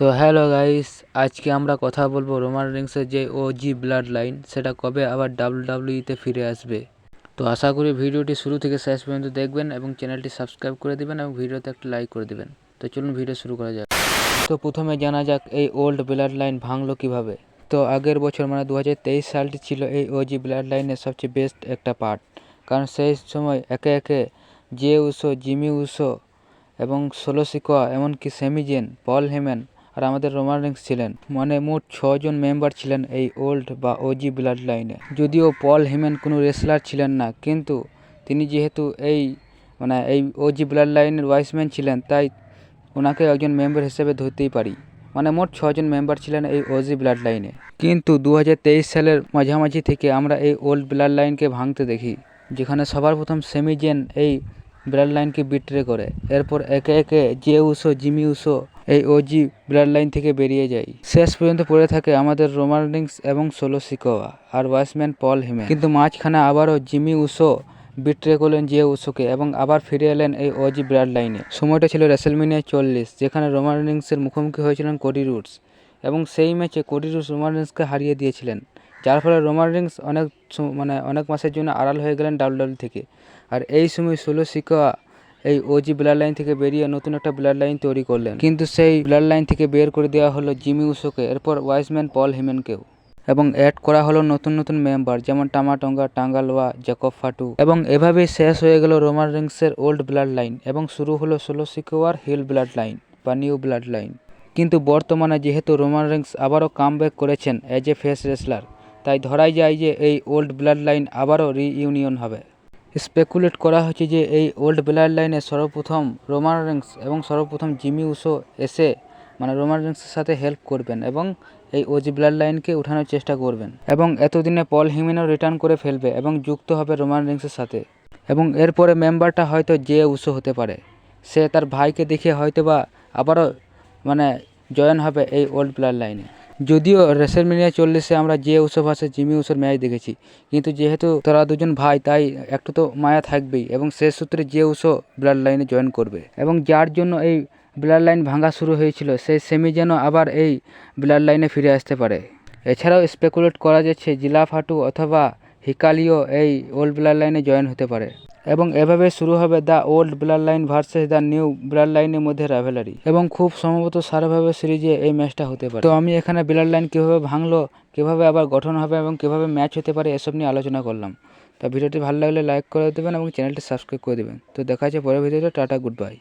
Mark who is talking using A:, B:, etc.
A: তো hello guys, আজকে আমরা কথা বলব রোমান রিংসের যে ওজি ব্লাড লাইন সেটা কবে আবার ডাব্লিউডাব্লিউইতে ফিরে আসবে। তো আশা করি ভিডিওটি শুরু থেকে শেষ পর্যন্ত দেখবেন এবং চ্যানেলটি সাবস্ক্রাইব করে দিবেন এবং ভিডিওতে একটা লাইক করে দিবেন। তো চলুন ভিডিও শুরু করা যাক। তো প্রথমে জানা যাক এই ওল্ড ব্লাড লাইন ভাঙলো কীভাবে। তো আগের বছর মানে দু হাজার তেইশ সালটি ছিল এই ওজি ব্লাড লাইনের সবচেয়ে বেস্ট একটা পার্ট কারণ সেই সময় একে একে জে উসো জিমি উসো এবং সোলো সিকোয়া এমনকি সেমিজেন পল হেমেন আর আমাদের রোমান রিংস ছিলেন। মানে মোট ছজন মেম্বার ছিলেন এই ওল্ড বা ওজি ব্লাড লাইনে যদিও পল হেমেন কোনো রেসলার ছিলেন না, কিন্তু তিনি যেহেতু এই মানে এই ওজি ব্লাড লাইনের ওয়াইসম্যান ছিলেন, তাই ওনাকে একজন মেম্বার হিসেবে ধরতেই পারি। মানে মোট ছজন মেম্বার ছিলেন এই ওজি ব্লাড লাইনে কিন্তু দু হাজার তেইশ সালের মাঝামাঝি থেকে আমরা এই ওল্ড ব্লাড লাইনকে ভাঙতে দেখি, যেখানে সবার প্রথম সেমিজেন এই ব্লাড লাইনকে বিট্রে করে। এরপর একে একে জে উসো জিমি উসো এই ওজি ব্লাড লাইন থেকে বেরিয়ে যায়। শেষ পর্যন্ত পড়ে থাকে আমাদের রোমান রিংস এবং সোলো সিকোয়া আর ওয়াসম্যান পল হিমে কিন্তু মাঝখানে আবারও জিমি উসো বিট্রে করলেন জে উসোকে এবং আবার ফিরে এলেন এই ওজি ব্লাড লাইনে। সময়টা ছিল রেসেলমিনিয়া চল্লিশ, যেখানে রোমান রিংসের মুখোমুখি হয়েছিলেন কোডি রুটস এবং সেই ম্যাচে কোডি রুটস রোমান রিংসকে হারিয়ে দিয়েছিলেন। যার ফলে রোমান রিংস অনেক মানে অনেক মাসের জন্য আড়াল হয়ে গেলেন ডাব্লিউডাব্লিউ থেকে। আর এই সময় সোলো সিকোয়া এই ওজি ব্লাড লাইন থেকে বেরিয়ে নতুন একটা ব্লাড লাইন তৈরি করলেন। কিন্তু সেই ব্লাড লাইন থেকে বের করে দেওয়া হলো জিমি উসোকে, এরপর ওয়াইসম্যান পল হিমেনকেও। এবং অ্যাড করা হলো নতুন নতুন মেম্বার যেমন টামাটঙ্গা, টাঙ্গালোয়া, জ্যাকব ফাটু। এবং এভাবেই শেষ হয়ে গেল রোমান রিংসের ওল্ড ব্লাড লাইন এবং শুরু হলো ষোলো সিকোয়ার হিল ব্লাড লাইন বা নিউ ব্লাড লাইন কিন্তু বর্তমানে যেহেতু রোমান রিংস আবারও কাম করেছেন অ্যাজ এ ফেস রেসলার তাই ধরাই যায় যে এই ওল্ড ব্লাড লাইন আবারও রিইউনিয়ন হবে। স্পেকুলেট করা হচ্ছে যে এই ওল্ড ব্লাড লাইনে সর্বপ্রথম রোমান রিংস এবং সর্বপ্রথম জিমি উসো এসে মানে রোমান রিংসের সাথে হেল্প করবেন এবং এই ওজি ব্লাড লাইনকে উঠানোর চেষ্টা করবেন এবং এতদিনে পল হিমিনও রিটার্ন করে ফেলবে এবং যুক্ত হবে রোমান রিংসের সাথে। এবং এরপরে মেম্বারটা হয়তো যে উসো হতে পারে। সে তার ভাইকে দেখে হয়তো বা আবারও মানে জয়েন হবে এই ওল্ড ব্লাড লাইনে যদিও রেসেলমিনিয়া চল্লিশে আমরা যে উৎসব আছে, জিমি উৎসব ম্যাচ দেখেছি। কিন্তু যেহেতু তারা দুজন ভাই, তাই একটু তো মায়া থাকবেই এবং শেষ সূত্রে যে উৎসব ব্লাড লাইনে জয়েন করবে। এবং যার জন্য এই ব্লাড লাইন ভাঙা শুরু হয়েছিল, সেই সেমি যেন আবার এই ব্লাড লাইনে ফিরে আসতে পারে। এছাড়াও স্পেকুলেট করা যাচ্ছে জিলা হাটু অথবা হিকালিও এই ওল্ড ব্লাড লাইনে জয়েন হতে পারে। এবং এভাবে শুরু হবে the old bloodline versus the new blood লাইনের মধ্যে রাভেলারি। এবং খুব সম্ভবত সারাভাবে সিরিজে এই ম্যাচটা হতে পারে। তো আমি এখানে ব্লাড লাইন কীভাবে ভাঙলো, কীভাবে আবার গঠন হবে এবং কীভাবে ম্যাচ হতে পারে, এসব নিয়ে আলোচনা করলাম। তা ভিডিওটি ভালো লাগলে লাইক করে দেবেন এবং চ্যানেলটি সাবস্ক্রাইব করে দেবেন। তো দেখা যাচ্ছে পরের ভিডিওতে। Tata, goodbye.